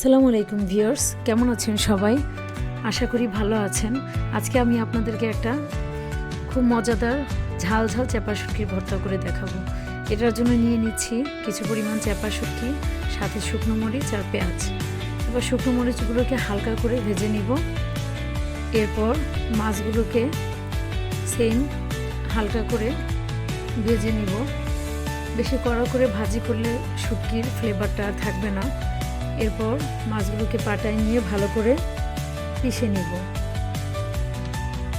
আসসালামু আলাইকুম ভিউয়ার্স, কেমন আছেন সবাই? আশা করি ভালো আছেন। আজকে আমি আপনাদেরকে একটা খুব মজাদার ঝাল ঝাল চ্যাপা শুটকির ভর্তা করে দেখাবো। এটার জন্য নিয়ে নিচ্ছি কিছু পরিমাণ চ্যাপা শুটকি, সাথে শুকনো মরিচ আর পেঁয়াজ। এবার শুকনো মরিচগুলোকে হালকা করে ভেজে নিব। এরপর মাছগুলোকে সেম হালকা করে ভেজে নিব। বেশি কড়া করে ভাজি করলে শুটকির ফ্লেভারটা থাকবে না। এরপর মাছগুলোকে পাটায় নিয়ে ভালো করে পিষে নিব।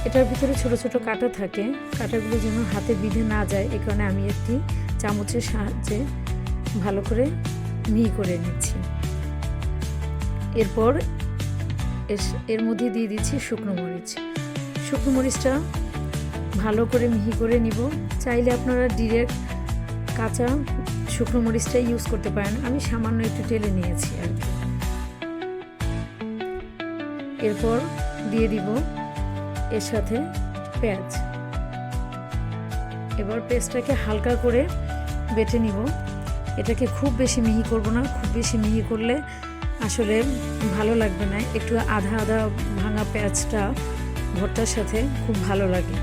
এটার ভিতরে ছোট ছোট কাঁটা থাকে। কাঁটাগুলো যেন হাতে বিঁধে না যায়, এ কারণে আমি একটি চামচের সাহায্যে ভালো করে মিহি করে নিচ্ছি। এরপর এর মধ্যে দিয়ে দিচ্ছি শুকনো মরিচ। শুকনো মরিচটা ভালো করে মিহি করে নিব। চাইলে আপনারা ডিরেক্ট কাঁচা শুকনো মরিচটা ইউজ করতে পারেন। আমি সামান্য একটু টেলে নিয়েছি আর কি। এরপর দিয়ে দিব এর সাথে পেঁয়াজ। এবার পেস্টটাকে হালকা করে বেটে নিব। এটাকে খুব বেশি মিহি করব না, খুব বেশি মিহি করলে আসলে ভালো লাগবে না। একটু আধা আধা ভাঙা পেঁয়াজটা, ভর্তার সাথে খুব ভালো লাগে।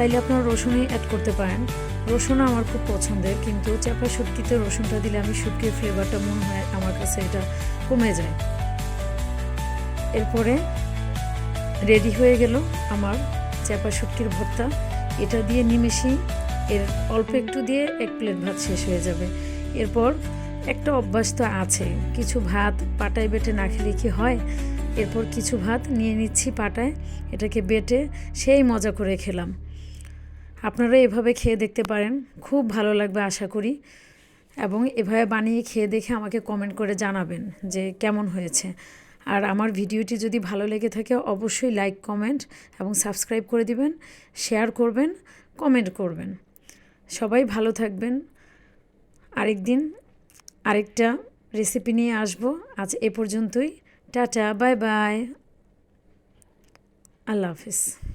চাইলে আপনারা রসুনই অ্যাড করতে পারেন। রসুন আমার খুব পছন্দের, কিন্তু চাপা শুটকিতে রসুনটা দিলে আমি শুটকির ফ্লেভারটা মনে হয় আমার কাছে এটা কমে যায়। এরপরে রেডি হয়ে গেল আমার চাপা শুটকির ভর্তা। এটা দিয়ে নিমেষেই, এর অল্প একটু দিয়ে এক প্লেট ভাত শেষ হয়ে যাবে। এরপর একটা অভ্যাস তো আছে, কিছু ভাত পাটায় বেটে না খেলে কি হয়? এরপর কিছু ভাত নিয়ে নিচ্ছি পাটায়, এটাকে বেটে সেই মজা করে খেলাম। আপনারা এভাবে খেয়ে দেখতে পারেন। খুব ভালো লাগবে আশা করি। এবং এভাবে বানিয়ে খেয়ে দেখে আমাকে কমেন্ট করে জানাবেন যে কেমন হয়েছে। আর আমার ভিডিওটি যদি ভালো লেগে থাকে অবশ্যই লাইক কমেন্ট এবং সাবস্ক্রাইব করে দিবেন শেয়ার করবেন কমেন্ট করবেন। সবাই ভালো থাকবেন। আরেকদিন আরেকটা রেসিপি নিয়ে আসব। আজ এ পর্যন্তই। টাটা বাই বাই আল্লাহ হাফিজ।